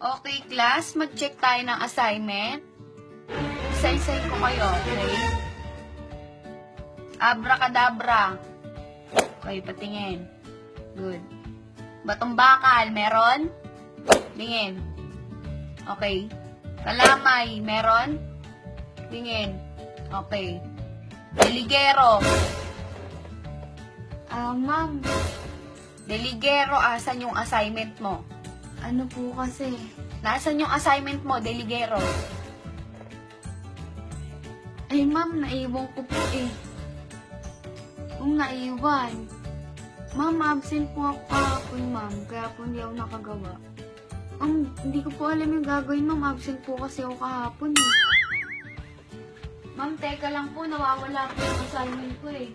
Okay, class, mag-check tayo ng assignment. Isa-isay ko kayo, okay? Abracadabra. Okay, patingin. Good. Batong bakal, meron? Tingin. Okay. Kalamay, meron? Tingin. Okay. Deligero. Ah, ma'am. Deligero, asan yung assignment mo? Ano po kasi? Nasaan yung assignment mo, Deligero? Ay, ma'am, naiwan ko po eh. Kung naiwan. Ma'am, absent po ako kahapon, ma'am. Kaya po hindi ako nakagawa. Ang, hindi ko po alam yung gagawin, ma'am. Absent po kasi ako kahapon eh. Ma'am, teka lang po. Nawawala po yung assignment ko eh.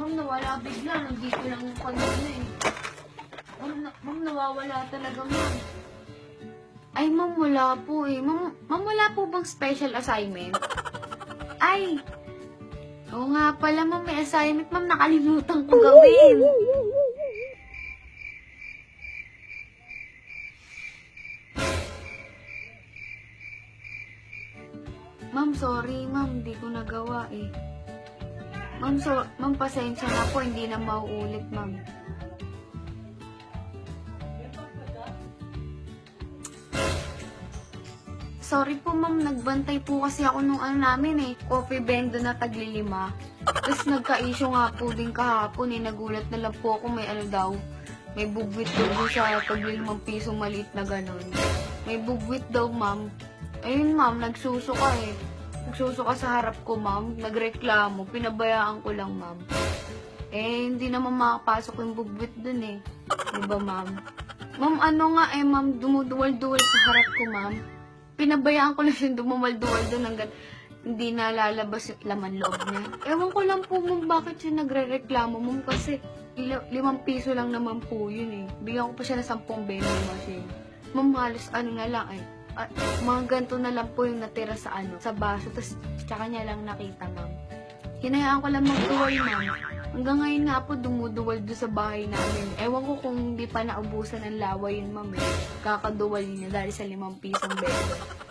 Ma'am, nawala bigla. Nandito lang yung kanina eh. Nawawala talaga, ma'am. Ay, ma'am, wala po eh. Ma'am, wala po bang special assignment? Ay! Oo nga pala, ma'am, may assignment, ma'am. Nakalimutan ko gawin. Ma'am, sorry, ma'am. Hindi ko nagawa eh. Ma'am, so, ma'am, pasensya na po. Hindi na mauulit, ma'am. Sorry po, ma'am. Nagbantay po kasi ako nung ano namin eh. Coffee bendo na taglilima. Tapos nagka-issue nga po din kahapon eh. Nagulat na lang po ako may ano daw. May bugwit daw sa taglilimang piso maliit na ganon. May bugwit daw, ma'am. Ayun, ma'am. Nagsusuka eh. Nagsusuka sa harap ko, ma'am. Nagreklamo. Pinabayaan ko lang, ma'am. Eh, hindi naman makapasok yung bugwit dun eh. Di ba, ma'am? Ma'am, ano nga eh, ma'am, dumuduwal-duwal sa harap ko, ma'am. Pinabayaan ko lang yung dumumal-duwal dun hanggang hindi na lalabas yung laman loob niya. Ewan ko lang po, ma'am, bakit siya nagre-reklamo, ma'am, kasi limang piso lang naman po yun eh. Bigyan ko pa siya ng sampung vending machine. Ma'am, halos ano na lang eh. Ah, mga ganito na lang po yung natira sa ano, sa baso. Tapos, tsaka niya lang nakita, ma'am. Hinayaan ko lang magduwal, ma'am. Hanggang ngayon nga po, dumuduwal doon sa bahay namin. Ewan ko kung hindi pa naubusan ng laway yun, ma'am. Eh. Kakaduwal niya dahil sa limang pisong bento.